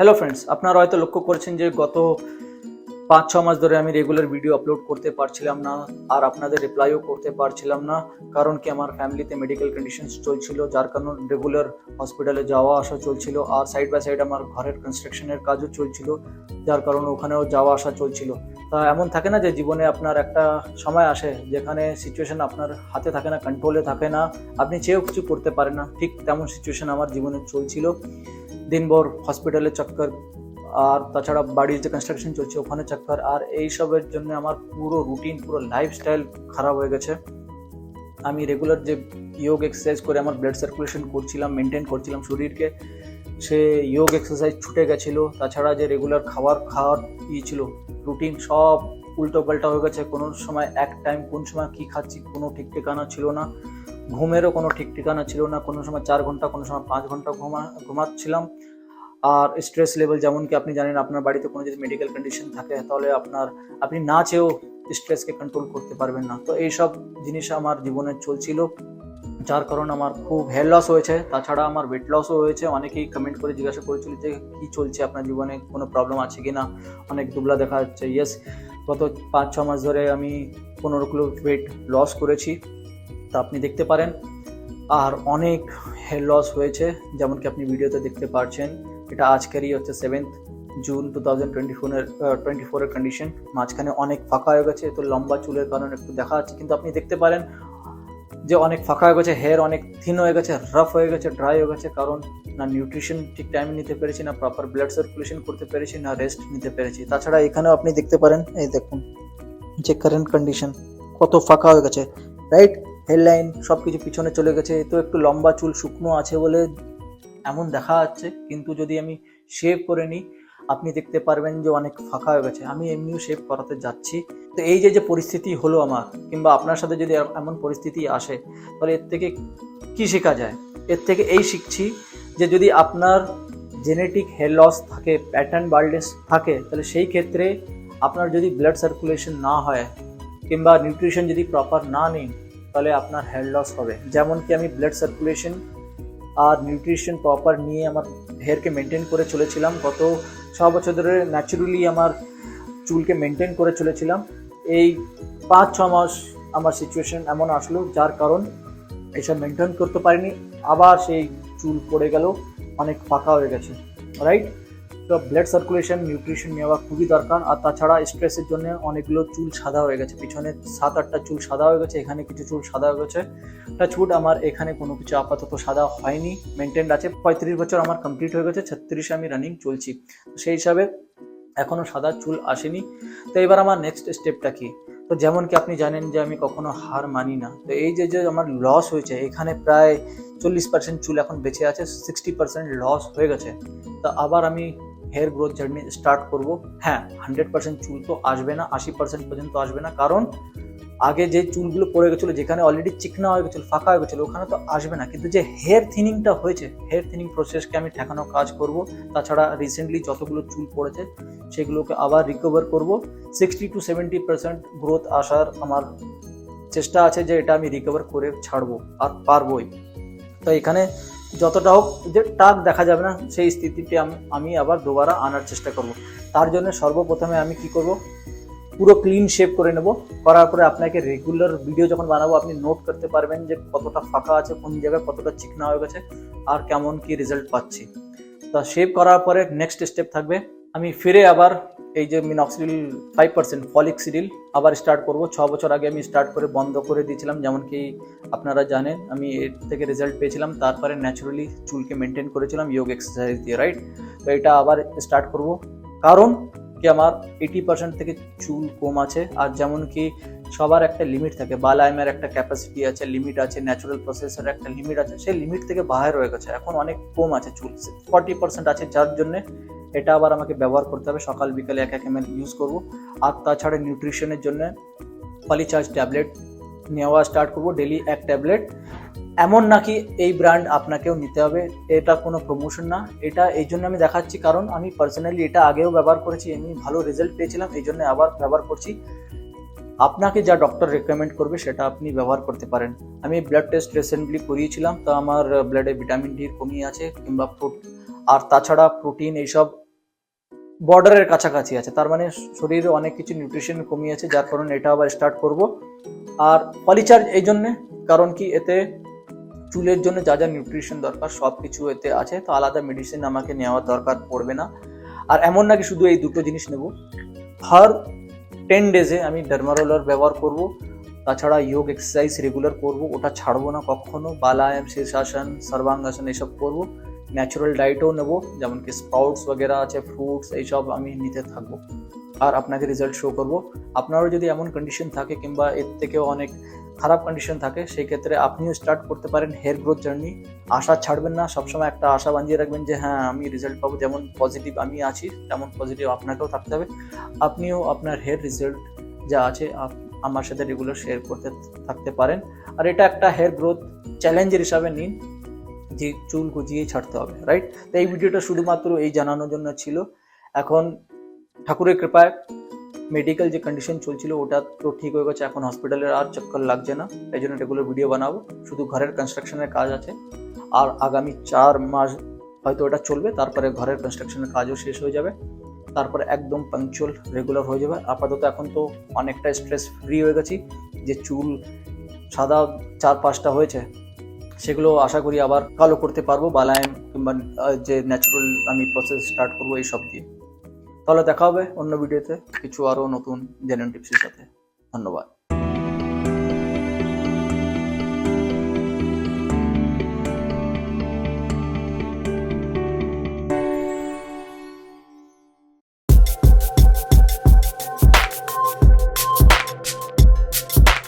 Hello friends আপনারা হয়তো লক্ষ্য করেছেন যে গত পাঁচ, ছ মাস ধরে আমি রেগুলার ভিডিও আপলোড করতে পারছিলাম না, আর আপনাদের রিপ্লাইও করতে পারছিলাম না, কারণ কি আমার ফ্যামিলিতে মেডিকেল কন্ডিশনস চলছিল, যার কারণে রেগুলার হসপিটালে যাওয়া আসা চলছিল, আর সাইড বাই সাইড আমার ঘরের কনস্ট্রাকশনের কাজও চলছিল, যার কারণে ওখানেও যাওয়া আসা চলছিল। তা এমন থাকে না যে জীবনে আপনার একটা সময় আসে, যেখানে সিচুয়েশন আপনার হাতে থাকে না কন্ট্রোলে থাকে না, আপনি চেয়েও কিছু করতে পারেন না, ঠিক তেমন সিচুয়েশন আমার জীবনে চলছিল। দিনভর হসপিটালে চক্কর, আর তাছাড়া বাড়ির যে কনস্ট্রাকশন চলছে ওখানে চক্কর, আর এইসবের জন্য আমার পুরো রুটিন পুরো লাইফস্টাইল খারাপ হয়ে গেছে। আমি রেগুলার যে যোগ এক্সারসাইজ করে আমার ব্লাড সার্কুলেশন করছিলাম মেনটেন করছিলাম শরীরকে, সে যোগ এক্সারসাইজ ছুটে গেছিল। তাছাড়া যে রেগুলার খাবার খাওয়ার ই ছিল রুটিন সব উল্টো পাল্টা হয়ে গেছে। কোনো সময় এক টাইম কোন সময় কী খাচ্ছি, কোনো ঠিক ঠিকানা ছিল না। ঘুমেরও কোনো ঠিক ঠিকানা ছিল না। কোনো সময় চার ঘণ্টা, কোনো সময় পাঁচ ঘণ্টা ঘুমা, ঘুমাচ্ছিলাম। আর স্ট্রেস লেভেল যেমন কি আপনি জানেন আপনার বাড়িতে কোনো যদি মেডিকেল কন্ডিশন থাকে, তাহলে আপনার, আপনি না চেয়েও স্ট্রেসকে কন্ট্রোল করতে পারবেন না। তো এইসব জিনিস আমার জীবনে চলছিল, যার কারণে আমার খুব হেয়ার লস হয়েছে। তাছাড়া আমার ওয়েট লসও হয়েছে। অনেকেই কমেন্ট করে জিজ্ঞাসা করেছিল যে, কী চলছে আপনার জীবনে? কোনো প্রবলেম আছে কি না অনেক দুবলা দেখা যাচ্ছে ইয়েস গত পাঁচ ছ মাস ধরে আমি পনেরো কিলো ওয়েট লস করেছি। তা আপনি দেখতে পারেন। আর অনেক হেয়ার লস হয়েছে, যেমন কি আপনি ভিডিওতে দেখতে পাচ্ছেন এটা আজকেরই হচ্ছে seventh June two thousand twenty ফোরের টোয়েন্টি ফোরের কন্ডিশন মাঝখানে অনেক ফাঁকা হয়ে গেছে তো লম্বা চুলের কারণে একটু দেখা যাচ্ছে। কিন্তু আপনি দেখতে পারেন যে অনেক ফাঁকা হয়ে গেছে হেয়ার অনেক থিন হয়ে গেছে রাফ হয়ে গেছে ড্রাই হয়ে গেছে। কারণ না নিউট্রিশন ঠিক টাইমে নিতে পেরেছি, না প্রপার ব্লাড সার্কুলেশন করতে পেরেছি, না রেস্ট নিতে পেরেছি। তাছাড়া এখানেও আপনি দেখতে পারেন, এই দেখুন, যে কারেন্ট কন্ডিশন কত ফাঁকা হয়ে গেছে রাইট হেডলাইন সব কিছু পিছনে চলে গেছে, তো একটু লম্বা চুল শুকনো আছে বলে এমন দেখা যাচ্ছে, কিন্তু যদি আমি শেভ করে নিই, আপনি দেখতে পারবেন যে অনেক ফাঁকা হয়ে গেছে। আমি এমনিও শেভ করাতে যাচ্ছি। তো এই যে যে পরিস্থিতি হলো আমার, কিংবা আপনার সাথে যদি এমন পরিস্থিতি আসে, তাহলে এর থেকে কি শেখা যায়? এর থেকে এই শিখছি যে, যদি আপনার জেনেটিক হেয়ার লস থাকে প্যাটার্ন বার্ডনেস থাকে, তাহলে সেই ক্ষেত্রে আপনার যদি ব্লাড সার্কুলেশন না হয়, কিংবা নিউট্রিশন যদি প্রপার না নিন তাহলে আপনার হেয়ার লস হবে। যেমন কি আমি ব্লাড সার্কুলেশন আর নিউট্রিশন প্রপার নিয়ে আমার হেয়ারকে মেনটেন করে চলেছিলাম। গত ছ বছর ধরে ন্যাচুরালি আমার চুলকে মেনটেন করে চলেছিলাম। এই পাঁচ, ছ মাস আমার সিচুয়েশন এমন আসলো, যার কারণ এসব মেনটেন করতে পারিনি। আবার সেই চুল পড়ে গেল, অনেক ফাঁকা হয়ে গেছে। রাইট ব্লাড সার্কুলেশন নিউট্রিশন নেওয়া খুবই দরকার। আর তাছাড়া স্ট্রেসের জন্য অনেকগুলো চুল সাদা হয়ে গেছে। পিছনে সাত আটটা চুল সাদা হয়ে গেছে, এখানে কিছু চুল সাদা হয়ে গেছে। ছুট আমার এখানে কোনো কিছু আপাতত সাদা হয়নি। মেনটেন্ড আছে। পঁয়ত্রিশ বছর আমার কমপ্লিট হয়ে গেছে, ছত্রিশে আমি রানিং চলছি। সেই হিসাবে এখনও সাদা চুল আসেনি। তো এবার আমার নেক্সট স্টেপটা কি? তো যেমন কি আপনি জানেন যে আমি কখনো হার মানি না। তো এই যে যে আমার লস হয়েছে, এখানে প্রায় চল্লিশ পার্সেন্ট চুল এখন বেঁচে আছে সিক্সটি পার্সেন্ট লস হয়ে গেছে। তো আবার আমি হেয়ার গ্রোথ জার্নি স্টার্ট করব। হ্যাঁ হান্ড্রেড পার্সেন্ট চুল তো আসবে না, আশি পার্সেন্ট পর্যন্ত আসবে না। কারণ আগে যে চুলগুলো পড়ে গেছিল, যেখানে অলরেডি চিকনা হয়ে গেছিল, ফাঁকা হয়ে গেছিল, ওখানে তো আসবে না। কিন্তু যে হেয়ার থিনিংটা হয়েছে হেয়ার থিনিং প্রসেসকে আমি ঠেকানো কাজ করব, তাছাড়া রিসেন্টলি যতগুলো চুল পড়েছে, সেগুলোকে আবার রিকভার করব। Sixty to seventy percent growth আসার আমার চেষ্টা আছে যে এটা আমি রিকভার করে ছাড়বো আর পারবই। তো এখানে যতটা হোক, যে টাক দেখা যাবে না, সেই স্থিতিতে আমি আবার দুবারা আনার চেষ্টা করব। তার জন্য সর্বপ্রথমে আমি কি করব? পুরো ক্লিন শেপ করে নেব। করার পরে আপনাকে রেগুলার ভিডিও যখন বানাবো, আপনি নোট করতে পারবেন যে কতটা ফাঁকা আছে, কোন জায়গায় কতটা চিকনা হয়ে গেছে, আর কেমন কি রেজাল্ট পাচ্ছি। তা শেপ করার পরে নেক্সট স্টেপ থাকবে আমি ফিরে আবার এই যে মিনক্সিডিল ফাইভ পার্সেন্ট ফলিক্সিডিল আবার স্টার্ট করব। ছ বছর আগে আমি স্টার্ট করে বন্ধ করে দিয়েছিলাম, যেমন কি আপনারা জানেন, আমি এর থেকে রেজাল্ট পেয়েছিলাম, তারপরে ন্যাচুরালি চুলকে মেনটেন করেছিলাম যোগ এক্সারসাইজ দিয়ে রাইট তো এটা আবার স্টার্ট করব। কারণ কি আমার এইটি পার্সেন্ট থেকে চুল কম আছে, আর যেমন কি সবার একটা লিমিট থাকে। বালাইমের একটা ক্যাপাসিটি আছে লিমিট আছে ন্যাচুরাল প্রসেসের একটা লিমিট আছে, সেই লিমিট থেকে বাইরে হয়ে গেছে। এখন অনেক কম আছে চুল ফর্টি পার্সেন্ট আছে যার জন্য এটা আবার আমাকে ব্যবহার করতে হবে। সকাল, বিকালে এক এক এম ইউজ করব। আর তাছাড়া নিউট্রিশনের জন্য পলিচার্জ ট্যাবলেট নেওয়া স্টার্ট করব। ডেলি এক ট্যাবলেট এমন নাকি এই ব্র্যান্ড আপনাকেও নিতে হবে। এটা কোনো প্রমোশন না। এটা এই জন্য আমি দেখাচ্ছি। কারণ আমি পার্সোনালি এটা আগেও ব্যবহার করেছি। আমি ভালো রেজাল্ট পেয়েছিলাম। এই জন্য আবার ব্যবহার করছি। আপনাকে যা ডক্টর রেকমেন্ড করবে সেটা আপনি ব্যবহার করতে পারেন। আমি ব্লাড টেস্ট রিসেন্টলি করিয়েছিলাম, তো আমার ব্লাডে ভিটামিন ডির কমি আছে কিংবা ফ্রুট আর তাছাড়া প্রোটিন এইসব বর্ডারের কাছাকাছি আছে। তার মানে শরীরে অনেক কিছু নিউট্রিশন কমিয়েছে যার কারণে এটা আবার স্টার্ট করব। আর পলিচার্জ এই জন্যে, কারণ কি এতে চুলের জন্য যা যা নিউট্রিশন দরকার সব কিছু এতে আছে, তো আলাদা মেডিসিন আমাকে নেওয়ার দরকার পড়বে না। আর এমন নাকি শুধু এই দুটো জিনিস নেব। হার টেন ডেজে আমি ডার্মারোলার ব্যবহার করব। তাছাড়া যোগ এক্সারসাইজ রেগুলার করব। ওটা ছাড়বো না কখনো। বালায়াম শীর্ষাসন সর্বাঙ্গাসন, এসব করব। ন্যাচারাল ডায়েটও নেব, যেমন কি স্পাউটস বগেরা আছে ফ্রুটস এইসব আমি নিতে থাকব। আর আপনাকে রেজাল্ট শো করব। আপনারও যদি এমন কন্ডিশন থাকে কিংবা এর থেকেও অনেক খারাপ কন্ডিশন থাকে, সেই ক্ষেত্রে আপনিও স্টার্ট করতে পারেন হেয়ার গ্রোথ জার্নি আশা ছাড়বেন না, সবসময় একটা আশা বাঁধিয়ে রাখবেন যে হ্যাঁ আমি রেজাল্ট পাবো। যেমন পজিটিভ আমি আছি, তেমন পজিটিভ আপনাকেও থাকতে হবে। আপনিও আপনার হেয়ার রেজাল্ট যা আছে আমার সাথে রেগুলার শেয়ার করতে থাকতে পারেন। আর এটা একটা হেয়ার গ্রোথ চ্যালেঞ্জের হিসাবে নিন। যে চুল গজিয়ে ছাড়তে হবে রাইট তো এই ভিডিওটা শুধুমাত্র এই জানানোর জন্য ছিল। এখন ঠাকুরের কৃপায় মেডিকেল যে কন্ডিশন চলছিল, ওটা তো ঠিক হয়ে গেছে। এখন হসপিটালের আর চক্কর লাগছে না। এই জন্য রেগুলার ভিডিও বানাবো। শুধু ঘরের কনস্ট্রাকশনের কাজ আছে। আর আগামী চার মাস হয়তো ওটা চলবে। তারপরে ঘরের কনস্ট্রাকশনের কাজও শেষ হয়ে যাবে। তারপরে একদম পাংচুয়াল রেগুলার হয়ে যাবে। আপাতত এখন তো অনেকটা স্ট্রেস ফ্রি হয়ে গেছি যে চুল সাদা চার পাঁচটা হয়েছে। সেগুলো আশা করি আবার কালো করতে পারব বালায়ন কিংবা যে ন্যাচুরাল আমি প্রসেস স্টার্ট করব এইসব দিয়ে। তাহলে দেখা হবে অন্য ভিডিওতে কিছু আরও নতুন জেনারেল টিপসের সাথে। ধন্যবাদ।